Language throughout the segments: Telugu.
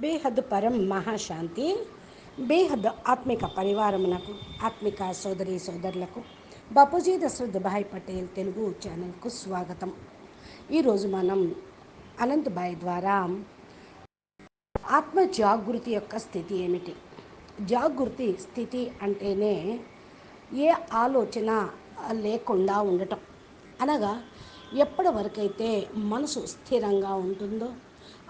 బేహద్ పరం మహాశాంతి బేహద్ ఆత్మిక పరివారమునకు ఆత్మిక సోదరి సోదరులకు బాపూజీ దశరథ్ భాయ్ పటేల్ తెలుగు ఛానల్కు స్వాగతం. ఈరోజు మనం అనంతభాయ్ ద్వారా ఆత్మ జాగృతి యొక్క స్థితి ఏమిటి? జాగృతి స్థితి అంటేనే ఏ ఆలోచన లేకుండా ఉండటం. అనగా ఎప్పటి వరకైతే మనసు స్థిరంగా ఉంటుందో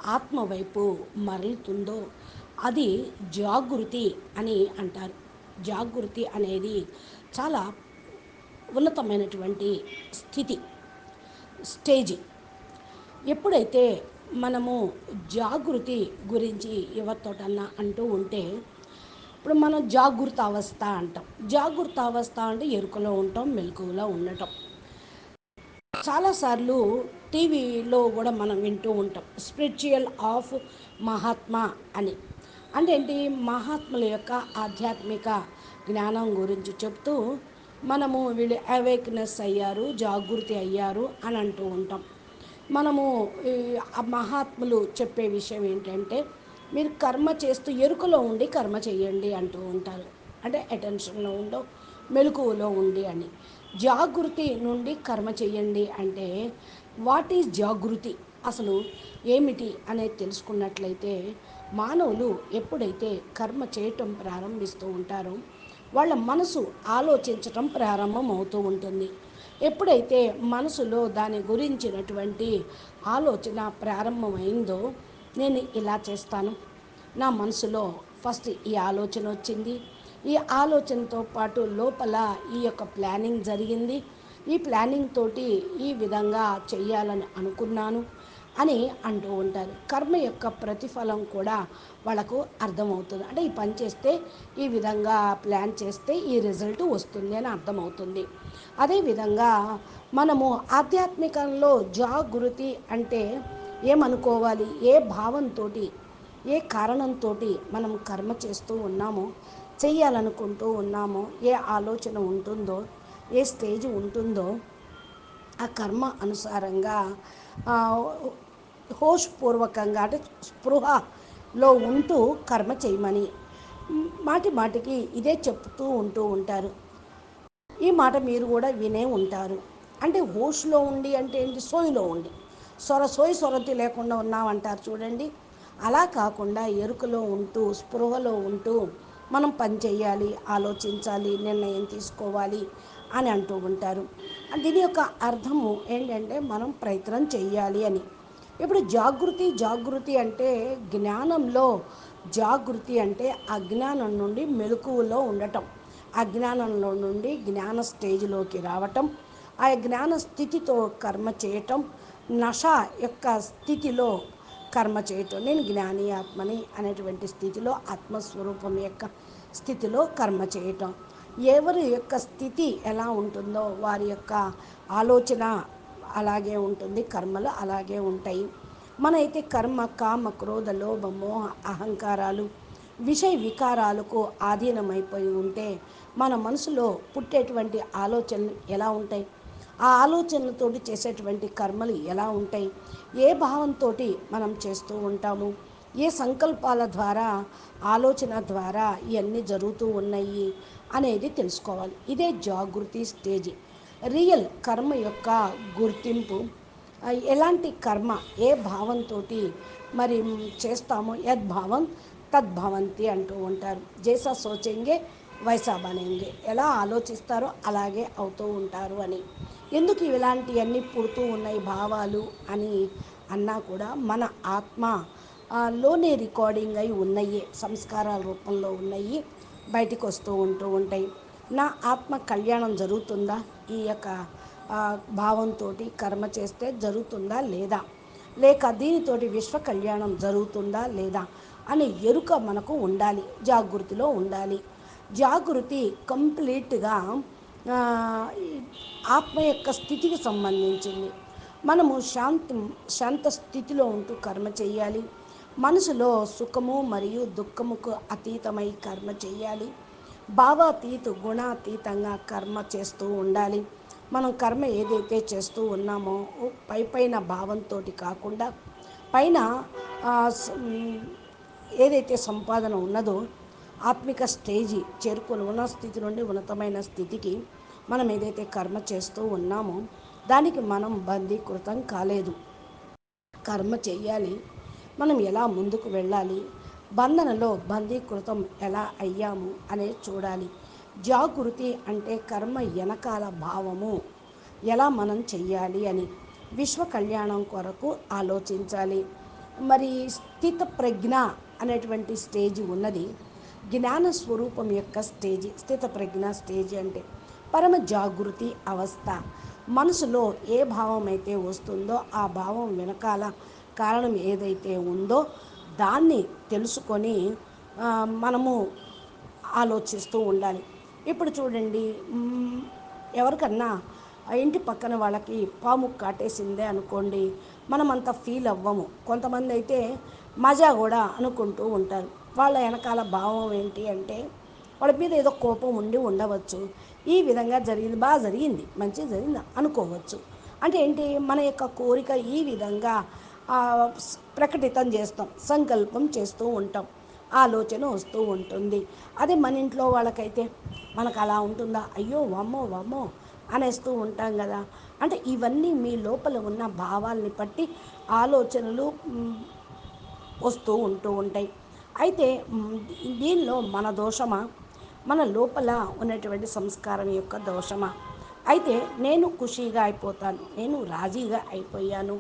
ఆత్మవైపు మరలుతుందో అది జాగృతి అని అంటారు. జాగృతి అనేది చాలా ఉన్నతమైనటువంటి స్థితి స్టేజి. ఎప్పుడైతే మనము జాగృతి గురించి ఎవరితోటన్నా అంటూ ఉంటే ఇప్పుడు మనం జాగృత అవస్థ అంటాం. జాగృత అవస్థ అంటే ఎరుకలో ఉంటాం మెలకువలో ఉండటం. చాలాసార్లు టీవీలో కూడా మనం వింటూ ఉంటాం స్పిరిచువల్ ఆఫ్ మహాత్మా అని. అంటే ఏంటి మహాత్ముల యొక్క ఆధ్యాత్మిక జ్ఞానం గురించి చెప్తూ మనము వీళ్ళు అవేక్నెస్ అయ్యారు జాగృతి అయ్యారు అని అంటూ ఉంటాం. మనము మహాత్ములు చెప్పే విషయం ఏంటంటే మీరు కర్మ చేస్తూ ఎరుకలో ఉండి కర్మ చేయండి అంటూ ఉంటారు. అంటే అటెన్షన్లో ఉండో మెలకువలో ఉండి అని. జాగృతి నుండి కర్మ చేయండి అంటే వాట్ ఈజ్ జాగృతి? అసలు ఏమిటి అనేది తెలుసుకున్నట్లయితే మానవులు ఎప్పుడైతే కర్మ చేయటం ప్రారంభిస్తూ ఉంటారో వాళ్ళ మనసు ఆలోచించటం ప్రారంభం అవుతూ ఉంటుంది. ఎప్పుడైతే మనసులో దాని గురించినటువంటి ఆలోచన ప్రారంభమైందో నేను ఇలా చేస్తాను. నా మనసులో ఫస్ట్ ఈ ఆలోచన వచ్చింది. ఈ ఆలోచనతో పాటు లోపల ఈ యొక్క ప్లానింగ్ జరిగింది. ఈ ప్లానింగ్ తోటి ఈ విధంగా చేయాలని అనుకున్నాను అని అంటూ ఉంటారు. కర్మ యొక్క ప్రతిఫలం కూడా వాళ్ళకు అర్థమవుతుంది. అంటే ఈ పని చేస్తే ఈ విధంగా ప్లాన్ చేస్తే ఈ రిజల్ట్ వస్తుంది అని అర్థమవుతుంది. అదేవిధంగా మనము ఆధ్యాత్మికంలో జాగృతి అంటే ఏమనుకోవాలి? ఏ భావంతో ఏ కారణంతో మనం కర్మ చేస్తూ ఉన్నామో చేయాలనుకుంటూ ఉన్నామో ఏ ఆలోచన ఉంటుందో ఏ స్టేజ్ ఉంటుందో ఆ కర్మ అనుసారంగా హోష్పూర్వకంగా అంటే స్పృహలో ఉంటూ కర్మ చేయమని మాటి మాటికి ఇదే చెప్తూ ఉంటూ ఉంటారు. ఈ మాట మీరు కూడా వినే ఉంటారు. అంటే హోష్లో ఉండి అంటే ఏంటి? సోయిలో ఉండి. సొర సోయి సొరతి లేకుండా ఉన్నామంటారు చూడండి. అలా కాకుండా ఎరుకలో ఉంటూ స్పృహలో ఉంటూ మనం పని చేయాలి ఆలోచించాలి నిర్ణయం తీసుకోవాలి అని అంటూ ఉంటారు. దీని యొక్క అర్థము ఏంటంటే మనం ప్రయత్నం చేయాలి అని. ఇప్పుడు జాగృతి జాగృతి అంటే జ్ఞానంలో జాగృతి అంటే అజ్ఞానం నుండి మెలకువలో ఉండటం. అజ్ఞానంలో నుండి జ్ఞాన స్టేజ్లోకి రావటం. ఆ జ్ఞాన స్థితితో కర్మ చేయటం. నష యొక్క స్థితిలో కర్మ చేయటం. నేను జ్ఞాని ఆత్మని అనేటువంటి స్థితిలో ఆత్మస్వరూపం యొక్క స్థితిలో కర్మ చేయటం. ఎవరి యొక్క స్థితి ఎలా ఉంటుందో వారి యొక్క ఆలోచన అలాగే ఉంటుంది కర్మలు అలాగే ఉంటాయి. మనైతే కర్మ కామ క్రోధ లోభ మోహ అహంకారాలు విషయ వికారాలకు ఆధీనమైపోయి ఉంటే మన మనసులో పుట్టేటువంటి ఆలోచనలు ఎలా ఉంటాయి? ఆ ఆలోచనలతోటి చేసేటువంటి కర్మలు ఎలా ఉంటాయి? ఏ భావంతో మనం చేస్తూ ఉంటాము? ఏ సంకల్పాల ద్వారా ఆలోచన ద్వారా ఇవన్నీ జరుగుతూ ఉన్నాయి అనేది తెలుసుకోవాలి. ఇదే జాగృతి స్టేజ్. రియల్ కర్మ యొక్క గుర్తింపు. ఎలాంటి కర్మ ఏ భావంతో మరి చేస్తామో యద్భావం తద్భవంతి అంటూ ఉంటారు. జైసా సోచెంగే వైసా బనేంగే. ఎలా ఆలోచిస్తారో అలాగే అవుతూ ఉంటారు అని. ఎందుకు ఇలాంటివన్నీ పుడుతూ ఉన్నాయి భావాలు అని అన్నా కూడా మన ఆత్మ లోనే రికార్డింగ్ అయి ఉన్నాయి సంస్కారాల రూపంలో ఉన్నాయి బయటికి వస్తూ ఉంటూ ఉంటాయి. నా ఆత్మ కళ్యాణం జరుగుతుందా? ఈ యొక్క భావంతో కర్మ చేస్తే జరుగుతుందా లేదా? లేక దీనితోటి విశ్వ కళ్యాణం జరుగుతుందా లేదా? అనే ఎరుక మనకు ఉండాలి జాగృతిలో ఉండాలి. జాగృతి కంప్లీట్గా ఆత్మ యొక్క స్థితికి సంబంధించింది. మనము శాంతి శాంత స్థితిలో ఉంటూ కర్మ చేయాలి. మనసులో సుఖము మరియు దుఃఖముకు అతీతమై కర్మ చేయాలి. భావాతీత గుణాతీతంగా కర్మ చేస్తూ ఉండాలి. మనం కర్మ ఏదైతే చేస్తూ ఉన్నామో పై పైన భావంతో కాకుండా పైన ఏదైతే సంపాదన ఉన్నదో ఆత్మిక స్టేజి చేరుకుని ఉన్న స్థితి నుండి ఉన్నతమైన స్థితికి మనం ఏదైతే కర్మ చేస్తూ ఉన్నామో దానికి మనం బందీకృతం కాలేదు. కర్మ చేయాలి. మనం ఎలా ముందుకు వెళ్ళాలి? బంధనలో బందీకృతం ఎలా అయ్యాము అనేది చూడాలి. జాగృతి అంటే కర్మ వెనకాల భావము. ఎలా మనం చెయ్యాలి అని విశ్వ కళ్యాణం కొరకు ఆలోచించాలి. మరి స్థిత ప్రజ్ఞ అనేటువంటి స్టేజ్ ఉన్నది. జ్ఞాన స్వరూపం యొక్క స్టేజి స్థిత ప్రజ్ఞ స్టేజ్ అంటే పరమ జాగృతి అవస్థ. మనసులో ఏ భావం అయితే వస్తుందో ఆ భావం వెనకాల కారణం ఏదైతే ఉందో దాన్ని తెలుసుకొని మనము ఆలోచిస్తూ ఉండాలి. ఇప్పుడు చూడండి ఎవరికన్నా ఆ ఇంటి పక్కన వాళ్ళకి పాము కాటేసిందే అనుకోండి మనమంత ఫీల్ అవ్వము. కొంతమంది అయితే మజా కూడా అనుకుంటూ ఉంటారు. వాళ్ళ వెనకాల భావం ఏంటి అంటే వాళ్ళ మీద ఏదో కోపం ఉండి ఉండవచ్చు. ఈ విధంగా జరిగింది బాగా జరిగింది మంచిగా జరిగింది అనుకోవచ్చు. అంటే ఏంటి మన యొక్క కోరిక ఈ విధంగా ప్రకటితం చేస్తాం సంకల్పం చేస్తూ ఉంటాం ఆలోచన వస్తూ ఉంటుంది. అదే మన ఇంట్లో వాళ్ళకైతే మనకు అలా ఉంటుందా? అయ్యో వమ్మో వమ్మో అనేస్తూ ఉంటాం కదా. అంటే ఇవన్నీ మీ లోపల ఉన్న భావాల్ని బట్టి ఆలోచనలు వస్తూ ఉంటూ ఉంటాయి. అయితే దీనిలో మన దోషమా? మన లోపల ఉన్నటువంటి సంస్కారం యొక్క దోషమా? అయితే నేను ఖుషీగా అయిపోతాను నేను రాజీగా అయిపోయాను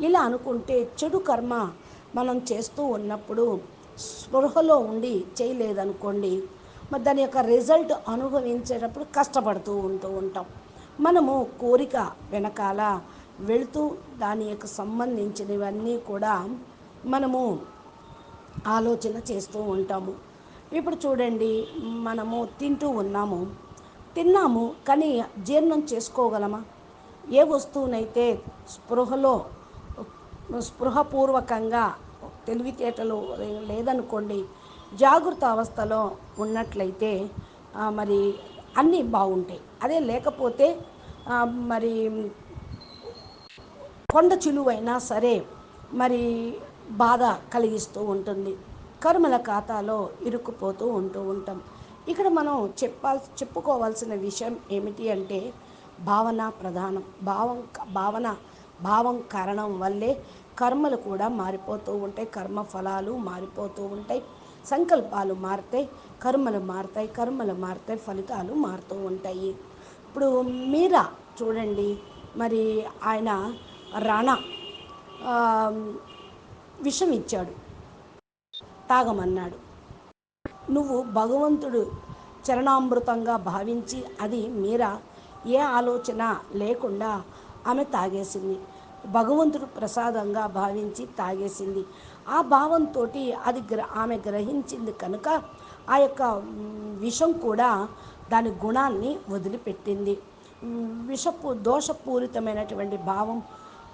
ఇలా అనుకుంటే చెడు కర్మ మనం చేస్తూ ఉన్నప్పుడు స్పృహలో ఉండి చేయలేదనుకోండి మరి దాని యొక్క రిజల్ట్ అనుభవించేటప్పుడు కష్టపడుతూ ఉంటూ ఉంటాం. మనము కోరిక వెనకాల వెళుతూ దాని యొక్క సంబంధించినవన్నీ కూడా మనము ఆలోచన చేస్తూ ఉంటాము. ఇప్పుడు చూడండి మనము తింటూ ఉన్నాము. తిన్నాము కానీ జీర్ణం చేసుకోగలమా? ఏ వస్తువునైతే స్పృహలో స్పృహపూర్వకంగా తెలివితేటలు లేదనుకోండి జాగృత అవస్థలో ఉన్నట్లయితే మరి అన్నీ బాగుంటాయి. అదే లేకపోతే మరి కొండ చిలువైనా సరే మరి బాధ కలిగిస్తూ ఉంటుంది. కర్మల ఖాతాలో ఇరుక్కుపోతూ ఉంటూ ఉంటాం. ఇక్కడ మనం చెప్పాల్ చెప్పుకోవాల్సిన విషయం ఏమిటి అంటే భావన ప్రధానం. భావం భావన భావం కారణం వల్లే కర్మలు కూడా మారిపోతూ ఉంటాయి. కర్మ ఫలాలు మారిపోతూ ఉంటాయి. సంకల్పాలు మారుతాయి కర్మలు మారుతాయి. కర్మలు మారుతాయి ఫలితాలు మారుతూ ఉంటాయి. ఇప్పుడు మీరా చూడండి. మరి ఆయన రాణా విషం ఇచ్చాడు. తాగమన్నాడు. నువ్వు భగవంతుడు చరణామృతంగా భావించి అది మీరా? ఏ ఆలోచన లేకుండా ఆమె తాగేసింది. భగవంతుడు ప్రసాదంగా భావించి తాగేసింది. ఆ భావంతో అది గ్ర ఆమె గ్రహించింది కనుక ఆ యొక్క విషం కూడా దాని గుణాన్ని వదిలిపెట్టింది. విషపు దోషపూరితమైనటువంటి భావం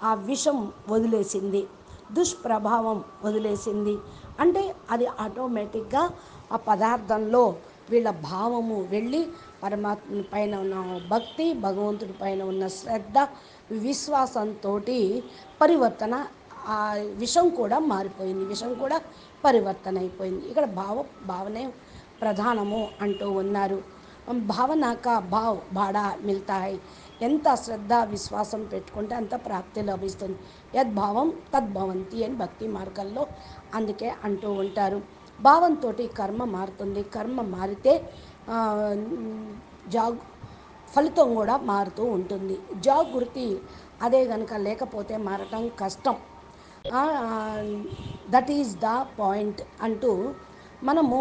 ఆ విషం వదిలేసింది. దుష్ప్రభావం వదిలేసింది. అంటే అది ఆటోమేటిక్గా ఆ పదార్థంలో వీళ్ళ భావము వెళ్ళి పరమాత్మ పైన ఉన్న భక్తి భగవంతుడి పైన ఉన్న శ్రద్ధ విశ్వాసంతో పరివర్తన ఆ విషం కూడా మారిపోయింది. విషం కూడా పరివర్తన అయిపోయింది ఇక్కడ భావ భావనే ప్రధానము అంటూ ఉన్నారు. భావన కా భావ్ బాడా మిల్తాయి. ఎంత శ్రద్ధ విశ్వాసం పెట్టుకుంటే అంత ప్రాప్తి లభిస్తుంది. యద్భావం తద్భవంతి అని భక్తి మార్గంలో అందుకే అంటూ ఉంటారు. భావంతో కర్మ మారుతుంది. కర్మ మారితే జాగ్ ఫలితం కూడా మారుతూ ఉంటుంది. జాగృతి అదే కనుక లేకపోతే మారటం కష్టం. దట్ ఈజ్ ద పాయింట్ అంటూ మనము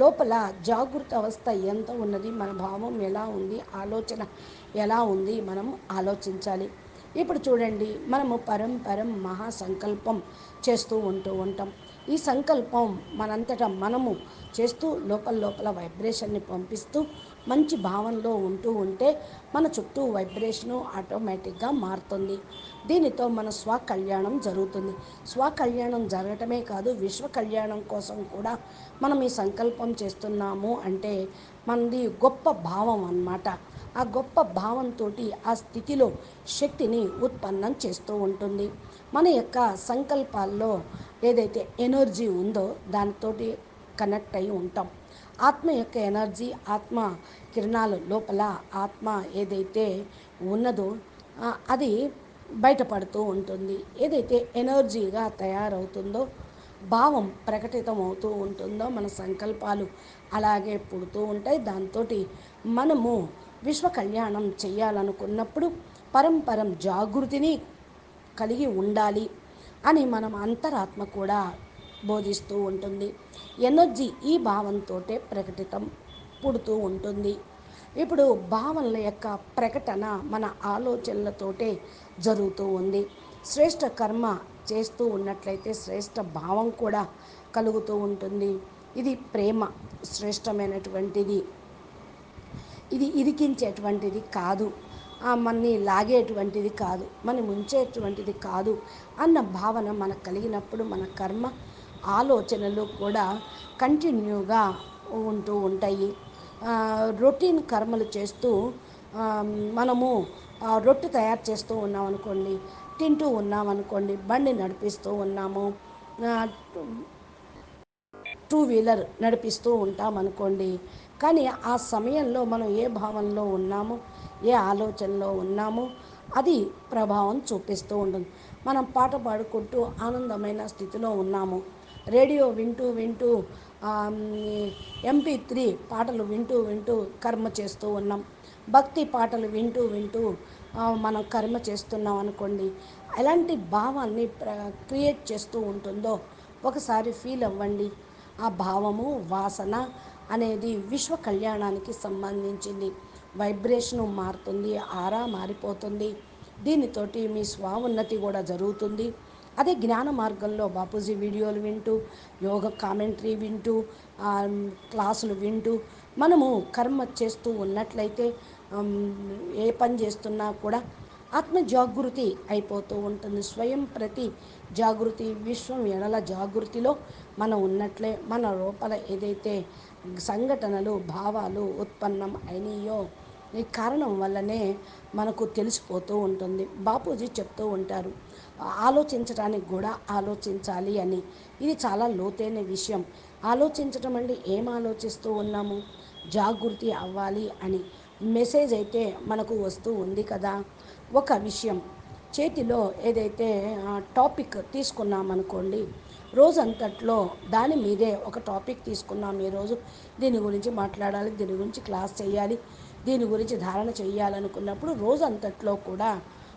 లోపల జాగృత అవస్థ ఎంత ఉన్నది మన భావం ఎలా ఉంది ఆలోచన ఎలా ఉంది మనం ఆలోచించాలి. ఇప్పుడు చూడండి మనము పరం పరం మహా సంకల్పం చేస్తూ ఉంటూ ఉంటాం. ఈ సంకల్పం మనంతట మనము చేస్తూ లోపల లోపల వైబ్రేషన్ని పంపిస్తూ మంచి భావనలో ఉంటూ ఉంటే మన చుట్టూ వైబ్రేషను ఆటోమేటిక్గా మారుతుంది. దీనితో మన స్వ కళ్యాణం జరుగుతుంది. స్వ కళ్యాణం జరగటమే కాదు విశ్వ కళ్యాణం కోసం కూడా మనం ఈ సంకల్పం చేస్తున్నాము అంటే మనది గొప్ప భావం అన్నమాట. ఆ గొప్ప భావంతో ఆ స్థితిలో శక్తిని ఉత్పన్నం చేస్తూ ఉంటుంది. మన యొక్క సంకల్పాల్లో ఏదైతే ఎనర్జీ ఉందో దానితోటి కనెక్ట్ అయి ఉంటాం. ఆత్మ యొక్క ఎనర్జీ ఆత్మ కిరణాలు లోపల ఆత్మ ఏదైతే ఉన్నదో అది బయటపడుతూ ఉంటుంది. ఏదైతే ఎనర్జీగా తయారవుతుందో భావం ప్రకటితమవుతూ ఉంటుందో మన సంకల్పాలు అలాగే పుడుతూ ఉంటాయి. దాంతో మనము విశ్వ కళ్యాణం చేయాలనుకున్నప్పుడు పరంపరం జాగృతిని కలిగి ఉండాలి అని మనం అంతరాత్మ కూడా బోధిస్తూ ఉంటుంది. ఎనర్జీ ఈ భావంతో ప్రకటితం పుడుతూ ఉంటుంది. ఇప్పుడు భావనల యొక్క ప్రకటన మన ఆలోచనలతోటే జరుగుతూ ఉంది. శ్రేష్ట కర్మ చేస్తూ ఉన్నట్లయితే శ్రేష్ట భావం కూడా కలుగుతూ ఉంటుంది. ఇది ప్రేమ శ్రేష్టమైనటువంటిది. ఇది ఇరికించేటువంటిది కాదు. మనని లాగేటువంటిది కాదు మన ముంచేటువంటిది కాదు అన్న భావన మనకు కలిగినప్పుడు మన కర్మ ఆలోచనలు కూడా కంటిన్యూగా ఉంటూ ఉంటాయి. రొటీన్ కర్మలు చేస్తూ మనము రొట్టె తయారు చేస్తూ ఉన్నాం అనుకోండి తింటూ ఉన్నాం అనుకోండి బండి నడిపిస్తూ ఉన్నాము టూ వీలర్ నడిపిస్తూ ఉంటాం అనుకోండి. కానీ ఆ సమయంలో మనం ఏ భావనలో ఉన్నామో? ఏ ఆలోచనలో ఉన్నామో అది ప్రభావం చూపిస్తూ ఉంటుంది. మనం పాట పాడుకుంటూ ఆనందమైన స్థితిలో ఉన్నాము. రేడియో వింటూ వింటూ ఎంపీ త్రీ పాటలు వింటూ వింటూ కర్మ చేస్తూ ఉన్నాం. భక్తి పాటలు వింటూ వింటూ మనం కర్మ చేస్తున్నాం అనుకోండి ఎలాంటి భావాన్ని ప్ర క్రియేట్ చేస్తూ ఉంటుందో ఒకసారి ఫీల్ అవ్వండి. ఆ భావము వాసన అనేది విశ్వ కళ్యాణానికి సంబంధించింది. వైబ్రేషను మారుతుంది ఆరా మారిపోతుంది. దీనితోటి మీ స్వావున్నతి కూడా జరుగుతుంది. అదే జ్ఞాన మార్గంలో బాపూజీ వీడియోలు వింటూ యోగ కామెంటరీ వింటూ క్లాసులు వింటూ మనము కర్మ చేస్తూ ఉన్నట్లయితే ఏ పని చేస్తున్నా కూడా ఆత్మ జాగృతి అయిపోతూ ఉంటుంది. స్వయం ప్రతి జాగృతి విశ్వం ఎడల జాగృతిలో మనం ఉన్నట్లే మన లోపల ఏదైతే సంఘటనలు భావాలు ఉత్పన్నం అయినాయో ఈ కారణం వల్లనే మనకు తెలిసిపోతూ ఉంటుంది. బాపూజీ చెప్తూ ఉంటారు ఆలోచించడానికి కూడా ఆలోచించాలి అని. ఇది చాలా లోతైన విషయం. ఆలోచించటం అంటే ఏం ఆలోచిస్తూ ఉన్నాము? జాగృతి అవ్వాలి అని. మెసేజ్ అయితే మనకు వస్తూ ఉంది కదా. ఒక విషయం చేతిలో ఏదైతే టాపిక్ తీసుకున్నామనుకోండి రోజంతట్లో దాని మీదే ఒక టాపిక్ తీసుకున్నాం ఈరోజు. దీని గురించి మాట్లాడాలి దీని గురించి క్లాస్ చేయాలి దీని గురించి ధారణ చేయాలనుకున్నప్పుడు రోజంతట్లో కూడా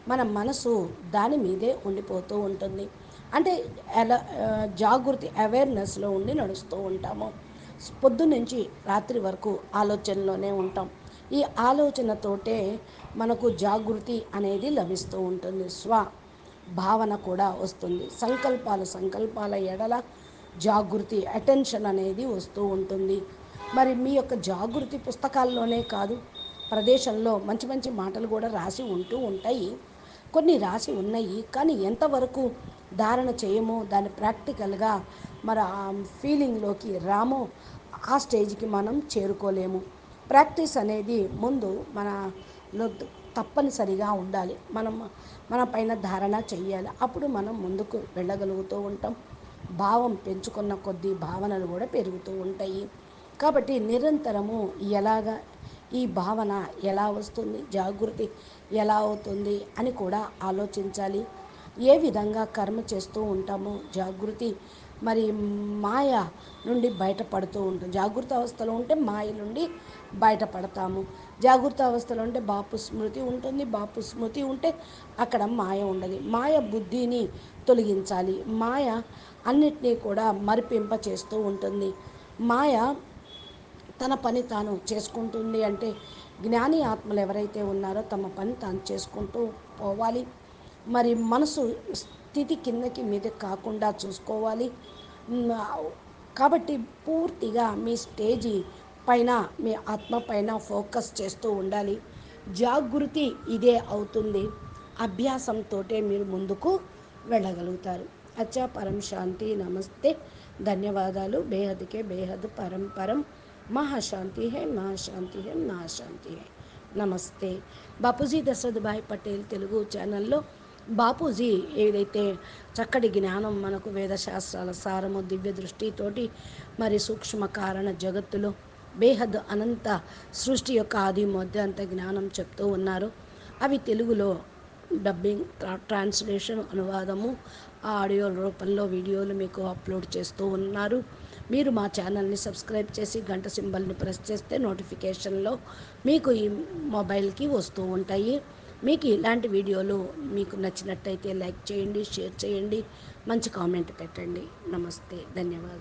మన మనసు దాని మీదే ఉండిపోతూ ఉంటుంది. అంటే ఎలా జాగృతి అవేర్నెస్లో ఉండి నడుస్తూ ఉంటాము. పొద్దు నుంచి రాత్రి వరకు ఆలోచనలోనే ఉంటాం. ఈ ఆలోచనతోటే మనకు జాగృతి అనేది లభిస్తూ ఉంటుంది. స్వ భావన కూడా వస్తుంది. సంకల్పాలు సంకల్పాల ఎడల జాగృతి అటెన్షన్ అనేది వస్తూ ఉంటుంది. మరి మీ యొక్క జాగృతి పుస్తకాల్లోనే కాదు ప్రదేశంలో మంచి మంచి మాటలు కూడా రాసి ఉంటూ ఉంటాయి. కొన్ని రాసి ఉన్నాయి. కానీ ఎంతవరకు ధారణ చేయమో దాన్ని ప్రాక్టికల్గా మరి ఆ ఫీలింగ్లోకి రామో ఆ స్టేజ్కి మనం చేరుకోలేము. ప్రాక్టీస్ అనేది ముందు మనలో తప్పనిసరిగా ఉండాలి. మనం మన పైన ధారణ చెయ్యాలి. అప్పుడు మనం ముందుకు వెళ్ళగలుగుతూ ఉంటాం. భావం పెంచుకున్న కొద్దీ భావనలు కూడా పెరుగుతూ ఉంటాయి. కాబట్టి నిరంతరము ఎలాగా ఈ భావన ఎలా వస్తుంది? జాగృతి ఎలా అవుతుంది? అని కూడా ఆలోచించాలి. ఏ విధంగా కర్మ చేస్తూ ఉంటామో జాగృతి మరి మాయ నుండి బయటపడుతూ ఉంటాం జాగృత అవస్థలో ఉంటే మాయ నుండి బయటపడతాము. జాగృత అవస్థలో ఉంటే బాపు స్మృతి ఉంటుంది బాపు స్మృతి ఉంటే అక్కడ మాయ ఉండదు. మాయ బుద్ధిని తొలగించాలి. మాయ అన్నిటినీ కూడా మరిపింప చేస్తూ ఉంటుంది. మాయ తన పని తాను చేసుకుంటుంది అంటే జ్ఞాని ఆత్మలు ఎవరైతే ఉన్నారో తమ పని తాను చేసుకుంటూ పోవాలి. మరి మనసు స్థితి కిందకి మీద కాకుండా చూసుకోవాలి. కాబట్టి పూర్తిగా మీ స్టేజీ పైన మీ ఆత్మ పైన ఫోకస్ చేస్తూ ఉండాలి. జాగృతి ఇదే అవుతుంది. అభ్యాసంతో మీరు ముందుకు వెళ్ళగలుగుతారు. అచ్చా పరం శాంతి నమస్తే. ధన్యవాదాలు. బేహద్కే బేహద్ పరం పరం. మహాశాంతి హై మహాశాంతి హై మహాశాంతి హై నమస్తే బాపూజీ దశరథ్ భాయ్ పటేల్ తెలుగు ఛానల్లో బాపూజీ ఏదైతే చక్కటి జ్ఞానం మనకు వేదశాస్త్రాల సారము దివ్య దృష్టితోటి మరి సూక్ష్మ కారణ జగత్తులో బేహద్ అనంత సృష్టి యొక్క ఆది మధ్య అంత జ్ఞానం చెప్తూ ఉన్నారు. అవి తెలుగులో డబ్బింగ్ ట్రాన్స్లేషన్ అనువాదము ఆడియో రూపంలో వీడియోలు మీకు అప్లోడ్ చేస్తూ ఉన్నారు. మీరు మా ఛానల్ని సబ్స్క్రైబ్ చేసి గంట సింబల్ని ప్రెస్ చేస్తే నోటిఫికేషన్లో మీకు ఈ మొబైల్కి వస్తూ ఉంటాయి. మీకు ఇలాంటి వీడియోలు మీకు నచ్చినట్టయితే లైక్ చేయండి షేర్ చేయండి. మంచి కామెంట్ పెట్టండి. నమస్తే. ధన్యవాదాలు.